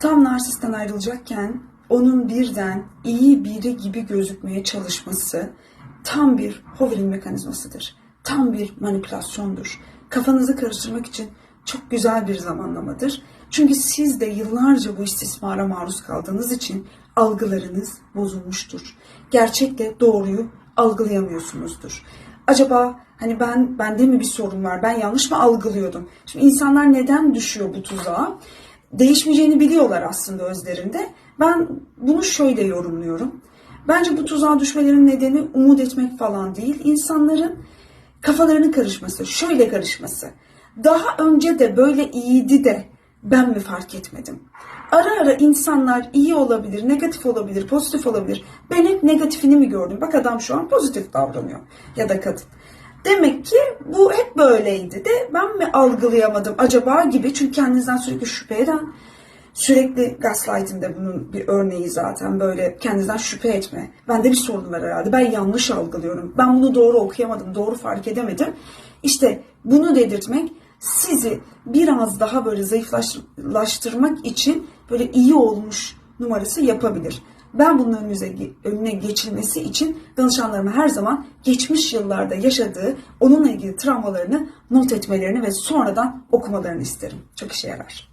Tam narsisten ayrılacakken onun birden iyi biri gibi gözükmeye çalışması tam bir hovering mekanizmasıdır. Tam bir manipülasyondur. Kafanızı karıştırmak için çok güzel bir zamanlamadır. Çünkü siz de yıllarca bu istismara maruz kaldığınız için algılarınız bozulmuştur. Gerçekle doğruyu algılayamıyorsunuzdur. Acaba hani ben bende mi bir sorun var? Ben yanlış mı algılıyordum? Şimdi insanlar neden düşüyor bu tuzağa? Değişmeyeceğini biliyorlar aslında özlerinde. Ben bunu şöyle yorumluyorum. Bence bu tuzağa düşmelerinin nedeni umut etmek falan değil. İnsanların kafalarının karışması, şöyle karışması. Daha önce de böyle iyiydi de ben mi fark etmedim? Ara ara insanlar iyi olabilir, negatif olabilir, pozitif olabilir. Ben hep negatifini mi gördüm? Bak adam şu an pozitif davranıyor ya da kadın. Demek ki bu hep böyleydi de ben mi algılayamadım acaba gibi. Çünkü kendinizden sürekli şüphe eden, sürekli gaslighting de bunun bir örneği zaten böyle kendinizden şüphe etme. Bende bir sorun var herhalde. Ben yanlış algılıyorum. Ben bunu doğru okuyamadım, doğru fark edemedim. İşte bunu dedirtmek sizi biraz daha böyle zayıflaştırmak için böyle iyi olmuş numarası yapabilir. Ben bunun önünüze, önüne geçilmesi için danışanlarıma her zaman geçmiş yıllarda yaşadığı onunla ilgili travmalarını not etmelerini ve sonradan okumalarını isterim. Çok işe yarar.